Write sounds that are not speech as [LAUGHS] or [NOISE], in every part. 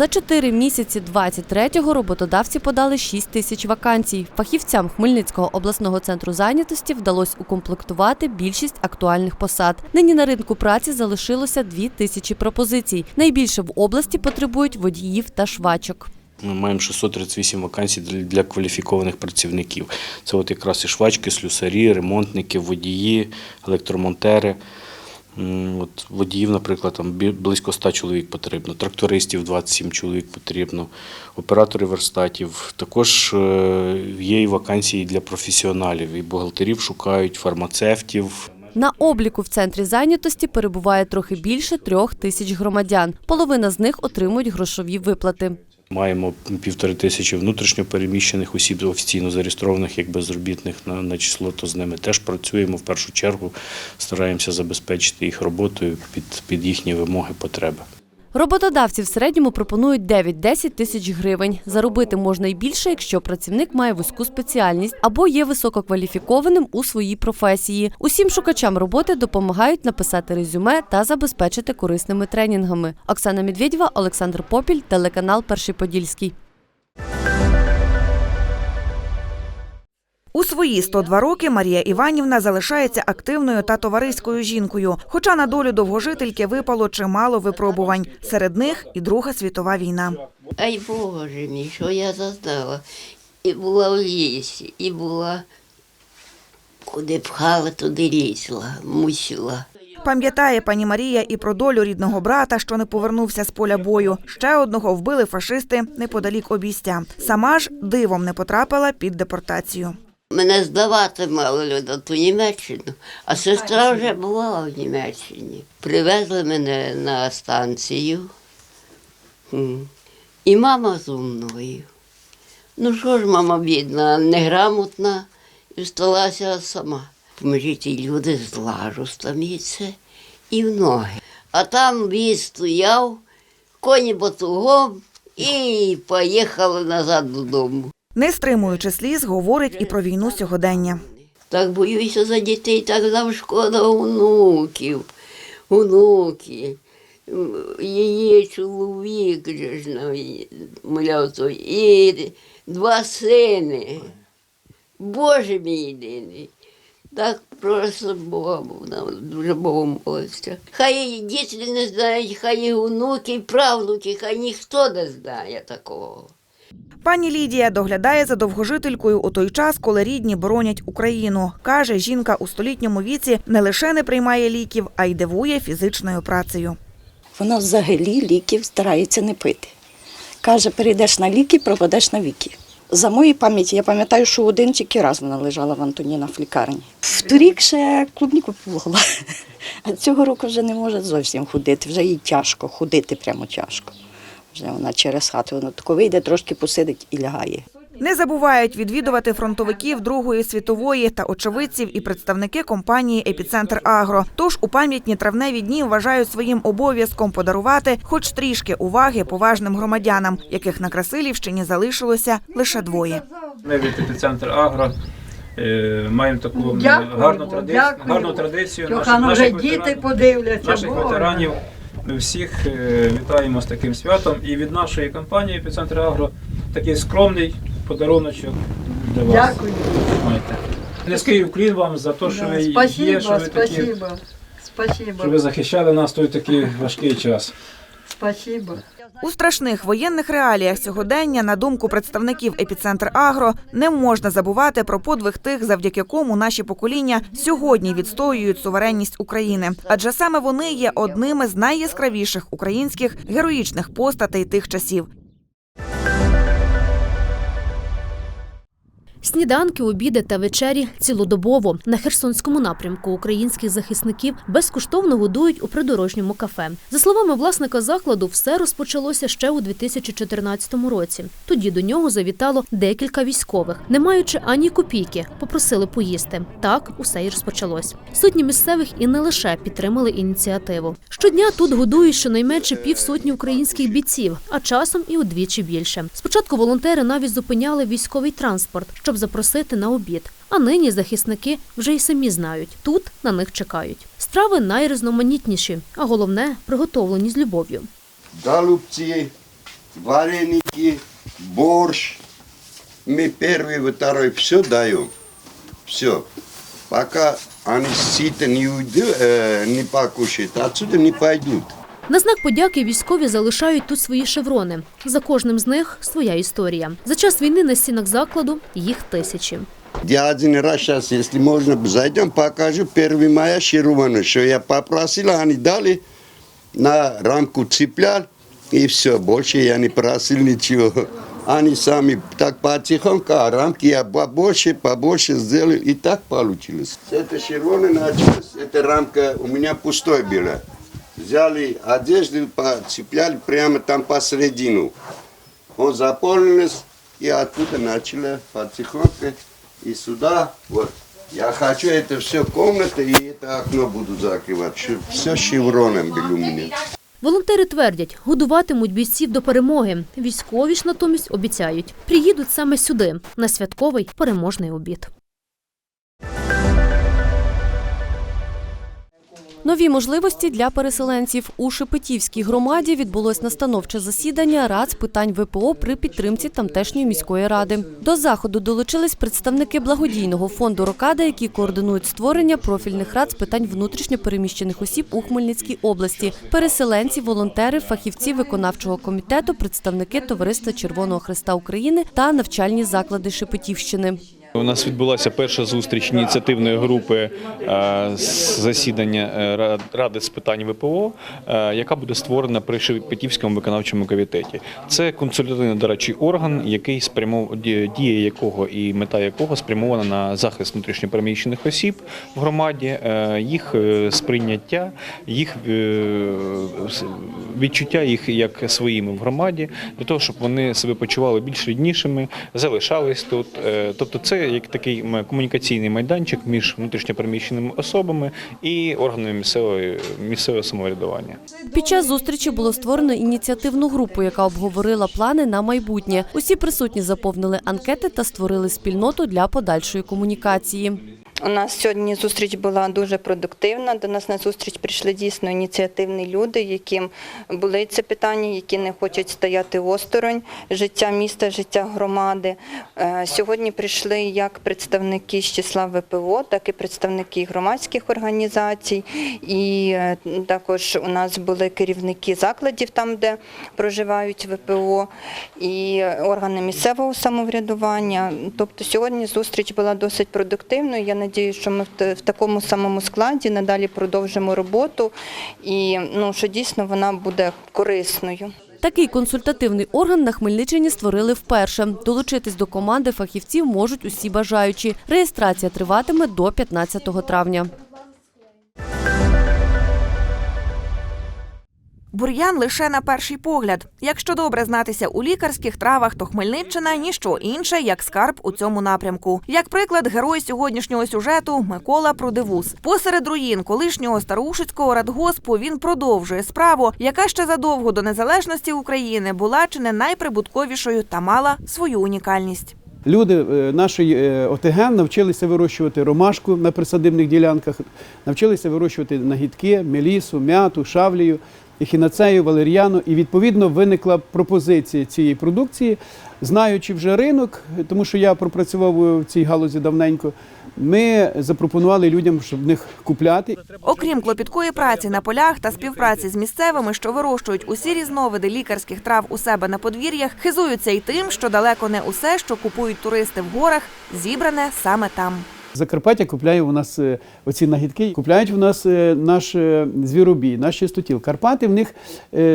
За чотири місяці 23-го роботодавці подали 6 тисяч вакансій. Фахівцям Хмельницького обласного центру зайнятості вдалося укомплектувати більшість актуальних посад. Нині на ринку праці залишилося 2 тисячі пропозицій. Найбільше в області потребують водіїв та швачок. Ми маємо 638 вакансій для, кваліфікованих працівників. Це от якраз і швачки, слюсарі, ремонтники, водії, електромонтери. От водіїв, наприклад, там близько 100 чоловік потрібно, трактористів 27 чоловік потрібно, операторів верстатів. Також е, є і вакансії для професіоналів. І бухгалтерів шукають, фармацевтів. На обліку в центрі зайнятості перебуває трохи більше трьох тисяч громадян. Половина з них отримують грошові виплати. Маємо півтори тисячі внутрішньо переміщених осіб офіційно зареєстрованих як безробітних на, на число, то з ними теж працюємо в першу чергу, стараємося забезпечити їх роботою під, під їхні вимоги, потреби. Роботодавці в середньому пропонують 9-10 тисяч гривень. Заробити можна і більше, якщо працівник має вузьку спеціальність або є висококваліфікованим у своїй професії. Усім шукачам роботи допомагають написати резюме та забезпечити корисними тренінгами. Оксана Медведєва, Олександр Попіль, телеканал Перший Подільський. У свої 102 роки Марія Іванівна залишається активною та товариською жінкою. Хоча на долю довгожительки випало чимало випробувань. Серед них і Друга світова війна. Ай Боже мій, що я зазнала. І була в лісі, і була куди пхала, туди лізла, мусила. Пам'ятає пані Марія і про долю рідного брата, що не повернувся з поля бою. Ще одного вбили фашисти неподалік обістя. Сама ж дивом не потрапила під депортацію. Мене здавати мали люди ту Німеччину, а сестра вже була в Німеччині. Привезли мене на станцію. І мама зо мною. Ну що ж, мама бідна, неграмотна, і сталася сама. Поможіть і люди злажу стаміться і в ноги. А там віз стояв, коні батугом і поїхали назад додому. Не стримуючи сліз, говорить і про війну сьогодення. Так боюся за дітей, так нам шкода онуків, онуки. Її чоловік мовляв, і два сини. Боже мій єдиний. Так просто Бога вона дуже Богом молився. Хай і діти не знають, хай і онуки, правнуки, хай ніхто не знає такого. Пані Лідія доглядає за довгожителькою у той час, коли рідні боронять Україну. Каже, жінка у столітньому віці не лише не приймає ліків, а й дивує фізичною працею. Вона взагалі ліків старається не пити. Каже, перейдеш на ліки, пропадеш на віки. За моєю пам'яті, я пам'ятаю, що один тільки раз вона лежала в Антоніна в лікарні. Вторік ще клубніку полола. [LAUGHS] А цього року вже не може зовсім ходити, вже їй тяжко, ходити прямо тяжко. Вже вона через хату, вона тако вийде, трошки посидить і лягає. Не забувають відвідувати фронтовиків Другої світової та очевидців і представники компанії Епіцентр Агро. Тож у пам'ятні травневі дні вважають своїм обов'язком подарувати хоч трішки уваги поважним громадянам, яких на Красилівщині залишилося лише двоє. Ми від епіцентр Агро е, маємо таку м, гарну, традицію Чохано вже наших, діти подивляться. наших Боже. ветеранів. Всіх е, вітаємо з таким святом. І від нашої компанії Епіцентр Агро такий скромний подаруночок для вас. Дякую. Майте. Низький уклін вам за те, що ви Спасибо, є, що ви такі, спасибо. Спасибо. що ви захищали нас той такий важкий час. Спасибо. У страшних воєнних реаліях сьогодення, на думку представників епіцентр Агро, не можна забувати про подвиг тих, завдяки кому наші покоління сьогодні відстоюють суверенність України. Адже саме вони є одними з найяскравіших українських героїчних постатей тих часів. Сніданки, обіди та вечері цілодобово на Херсонському напрямку українських захисників безкоштовно годують у придорожньому кафе. За словами власника закладу, все розпочалося ще у 2014 році. Тоді до нього завітало декілька військових, не маючи ані копійки, попросили поїсти. Так усе й розпочалось. Сотні місцевих і не лише підтримали ініціативу. Щодня тут годують щонайменше півсотні українських бійців, а часом і удвічі більше. Спочатку волонтери навіть зупиняли військовий транспорт, щоб запросити на обід. А нині захисники вже й самі знають, тут на них чекають. Страви найрізноманітніші, а головне приготовлені з любов'ю. Голубці, вареники, борщ. Мы первый, второй, все даем. Все. Пока они сыто не уйдут, э, не покушают, отсюда не пойдут. На знак подяки військові залишають тут свої шеврони. За кожним з них своя історія. За час війни на стінах закладу їх тисячі. Я один раз сейчас, если можно, зайдем, покажу 1 мая Ширувану, что я попросил, они дали, на рамку цеплял, и все, больше я не просил ничего. Они сами так потихоньку, а рамки я побольше, побольше сделал, и так получилось. С этой Ширваны началось, эта рамка у меня пустой была. Взяли одежду, цепляли прямо там посередину. Он заполнился, и оттуда начали потихоньку и сюда. Вот. Я хочу это все комната и это окно буду закрывать. Все шевроном было у меня. Волонтери твердять, годуватимуть бійців до перемоги. Військові ж натомість обіцяють, приїдуть саме сюди на святковий переможний обід. Нові можливості для переселенців у Шепетівській громаді відбулось настановче засідання рад з питань ВПО при підтримці тамтешньої міської ради. До заходу долучились представники благодійного фонду Рокада, які координують створення профільних рад з питань внутрішньо переміщених осіб у Хмельницькій області, переселенці, волонтери, фахівці виконавчого комітету, представники Товариства Червоного Христа України та навчальні заклади Шепетівщини. У нас відбулася перша зустріч ініціативної групи е, засідання е, Ради з питань ВПО, е, яка буде створена при Шепетівському виконавчому комітеті. Це консультативно дорадчий орган, який спрямов дія якого і мета якого спрямована на захист внутрішньопереміщених осіб в громаді, їх сприйняття, їх відчуття їх як своїми в громаді, для того, щоб вони себе почували більш ріднішими, залишались тут. Тобто, це як такий комунікаційний майданчик між внутрішньопереміщеними особами і органами місцевої місцевого самоврядування. Під час зустрічі було створено ініціативну групу, яка обговорила плани на майбутнє. Усі присутні заповнили анкети та створили спільноту для подальшої комунікації. У нас сьогодні зустріч була дуже продуктивна. До нас на зустріч прийшли дійсно ініціативні люди, яким були це питання, які не хочуть стояти осторонь життя міста, життя громади. Е, Сьогодні прийшли як представники з числа ВПО, так і представники громадських організацій. І е, також у нас були керівники закладів, там де проживають ВПО, і органи місцевого самоврядування. Тобто сьогодні зустріч була досить продуктивною. Я надію, що ми в такому самому складі надалі продовжимо роботу і ну, що дійсно вона буде корисною. Такий консультативний орган на Хмельниччині створили вперше. Долучитись до команди фахівців можуть усі бажаючі. Реєстрація триватиме до 15 травня. Бур'ян лише на перший погляд. Якщо добре знатися у лікарських травах, то Хмельниччина ніщо інше, як скарб у цьому напрямку. Як приклад, герой сьогоднішнього сюжету Микола Продивус. Посеред руїн колишнього старушицького радгоспу він продовжує справу, яка ще задовго до незалежності України була чи не найприбутковішою та мала свою унікальність. Люди е, нашої е, ОТГ навчилися вирощувати ромашку на присадибних ділянках, навчилися вирощувати нагідки, мелісу, м'яту, шавлію, ехінацею, валер'яну. І відповідно виникла пропозиція цієї продукції, знаючи вже ринок, тому що я пропрацював в цій галузі давненько. Ми запропонували людям, щоб в них купляти. Окрім клопіткої праці на полях та співпраці з місцевими, що вирощують усі різновиди лікарських трав у себе на подвір'ях, хизуються й тим, що далеко не усе, що купують туристи в горах, зібране саме там. Закарпаття купляє у нас е, оці нагідки, купляють у нас е, наш е, звіробій, наш чистотіл. Карпати в них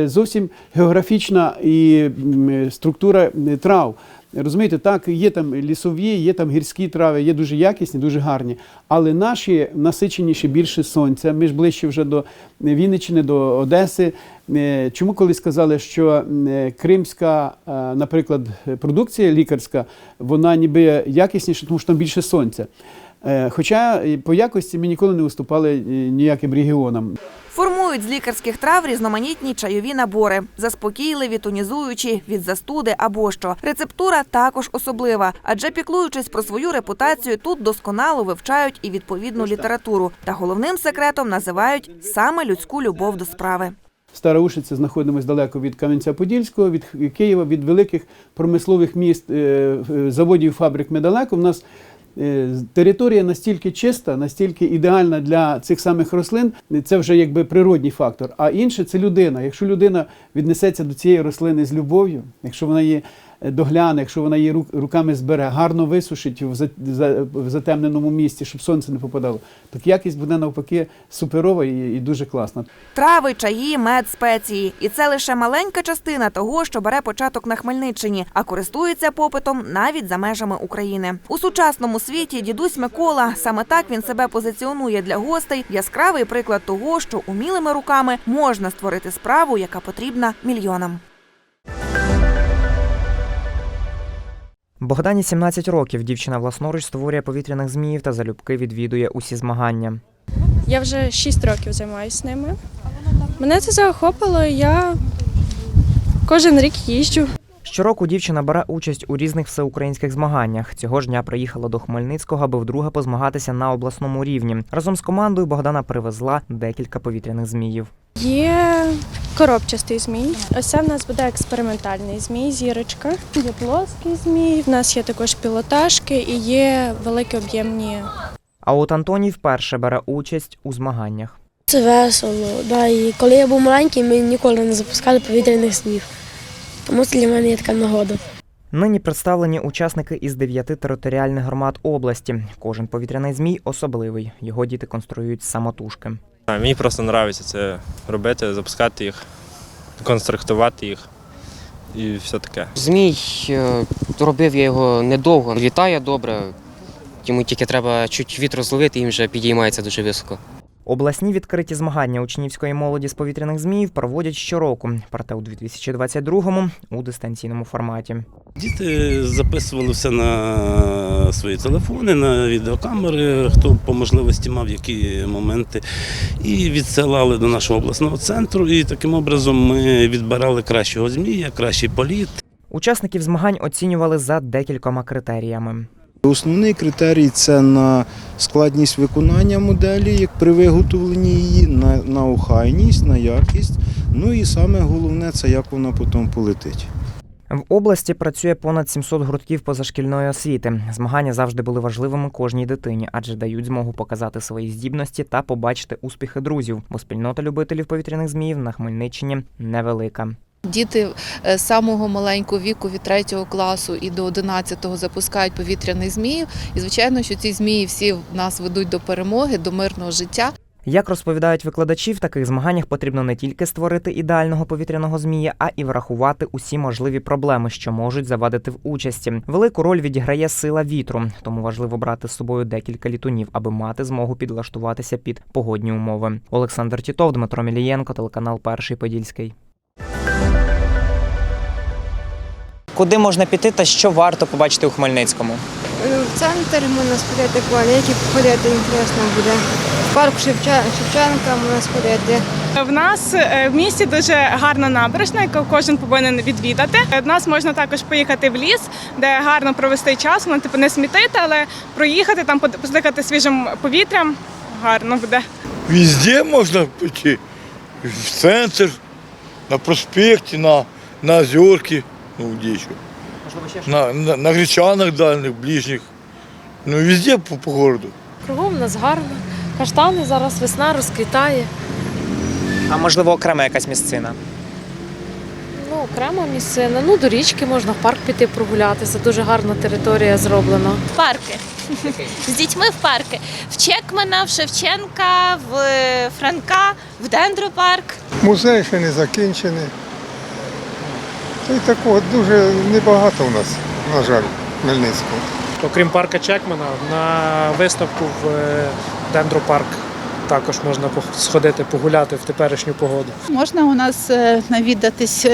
зовсім географічна і структура трав. Розумієте, так, є там лісові, є там гірські трави, є дуже якісні, дуже гарні. Але наші насиченіші більше сонця. Ми ж ближче вже до Вінниччини, до Одеси. Чому колись сказали, що кримська, наприклад, продукція лікарська, вона ніби якісніша, тому що там більше сонця. Е, Хоча по якості ми ніколи не уступали е, ніяким регіонам. Формують з лікарських трав різноманітні чайові набори, заспокійливі, тонізуючі, від застуди або що. Рецептура також особлива, адже піклуючись про свою репутацію, тут досконало вивчають і відповідну літературу. Та головним секретом називають саме людську любов до справи. Староушиця знаходимося далеко від Кам'янця-Подільського, від Києва, від великих промислових міст, е, заводів, фабрик ми далеко. У нас територія настільки чиста, настільки ідеальна для цих самих рослин, це вже якби природній фактор. А інше це людина. Якщо людина віднесеться до цієї рослини з любов'ю, якщо вона її е, догляне, якщо вона її рук- руками збере, гарно висушить в за- за- в затемненому місці, щоб сонце не попадало, так якість буде навпаки суперова і дуже класна. Трави, чаї, мед, спеції. І це лише маленька частина того, що бере початок на Хмельниччині, а користується попитом навіть за межами України. У сучасному світі дідусь Микола саме так він себе позиціонує для гостей. Яскравий приклад того, що умілими руками можна створити справу, яка потрібна мільйонам. Богдані 17 років. Дівчина власноруч створює повітряних зміїв та залюбки відвідує усі змагання. Я вже 6 років займаюся ними. Мене це захопило, я кожен рік їжджу. Щороку дівчина бере участь у різних всеукраїнських змаганнях. Цього ж дня приїхала до Хмельницького, аби вдруге позмагатися на обласному рівні. Разом з командою Богдана привезла декілька повітряних зміїв. Є коробчастий змій. Ось це в нас буде експериментальний змій, зірочка. Є плоский змій. В нас є також пілотажки і є великі об'ємні. А от Антоній вперше бере участь у змаганнях. Це весело. Да, і коли я був маленький, ми ніколи не запускали повітряних змів. Тому це для мене є така нагода. Нині представлені учасники із дев'яти територіальних громад області. Кожен повітряний змій особливий. Його діти конструюють самотужки. Мені просто подобається це робити, запускати їх, конструктувати їх і все таке. Змій е, робив я його недовго. Літає добре, йому тільки треба чуть вітру зловити, і він вже підіймається дуже високо. Обласні відкриті змагання учнівської молоді з повітряних зміїв проводять щороку, проте у 2022-му у дистанційному форматі. Діти записували все на свої телефони, на відеокамери, хто по можливості мав які моменти, і відсилали до нашого обласного центру. І таким образом ми відбирали кращого змія, кращий політ. Учасників змагань оцінювали за декількома критеріями. Основний критерій це на складність виконання моделі, як при виготовленні її, на, на охайність, на якість. Ну і саме головне це як вона потім полетить. В області працює понад 700 гуртків позашкільної освіти. Змагання завжди були важливими кожній дитині, адже дають змогу показати свої здібності та побачити успіхи друзів, бо спільнота любителів повітряних зміїв на Хмельниччині невелика. Діти е, з самого маленького віку від 3 класу і до 11-го запускають повітряних зміїв. І звичайно, що ці змії всі нас ведуть до перемоги, до мирного життя. Як розповідають викладачі, в таких змаганнях потрібно не тільки створити ідеального повітряного змія, а і врахувати усі можливі проблеми, що можуть завадити в участі. Велику роль відіграє сила вітру, тому важливо брати з собою декілька літунів, аби мати змогу підлаштуватися під погодні умови. Олександр Тітов, Дмитро Мілієнко, телеканал Перший Подільський. Куди можна піти та що варто побачити у Хмельницькому? В центр можна сходити які походити інтересно буде. В парк Шевча- Шевченка можна сходити. В нас е, в місті дуже гарна набережна, яку кожен повинен відвідати. В нас можна також поїхати в ліс, де гарно провести час, ну, типу не смітити, але проїхати там, под- подихати свіжим повітрям. Гарно буде. Везде можно пойти. В центр, на проспекте, на, на озерке. Ну, где еще? На, на, на Гречанах дальних, ближних. Ну, везде по, по городу. Кругом у нас гарно. Каштани зараз весна розквітає. А можливо, окрема якась місцина? Ну, окрема місцина. Ну, до річки можна в парк піти прогулятися. Дуже гарна територія зроблена. Парки. З дітьми в парки. В Чекмана, в Шевченка, в Франка, в Дендропарк. Музей ще не закінчений. Та й такого дуже небагато у нас, на жаль, в Хмельницькому. Окрім парка Чекмана, на виставку в е, Дендропарк також можна сходити погуляти в теперішню погоду. Можна у нас е, навідатись,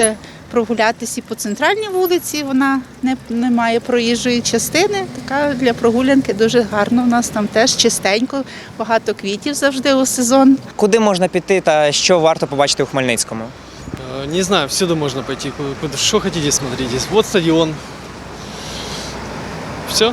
е, прогулятись і по центральній вулиці. Вона не, не має проїжджої частини. Така для прогулянки дуже гарно. У нас там теж чистенько, багато квітів завжди у сезон. Куди можна піти та що варто побачити у Хмельницькому? Э, Не знаю, всюди можна пойти. Що куда- смотрите. Вот стадион. Все.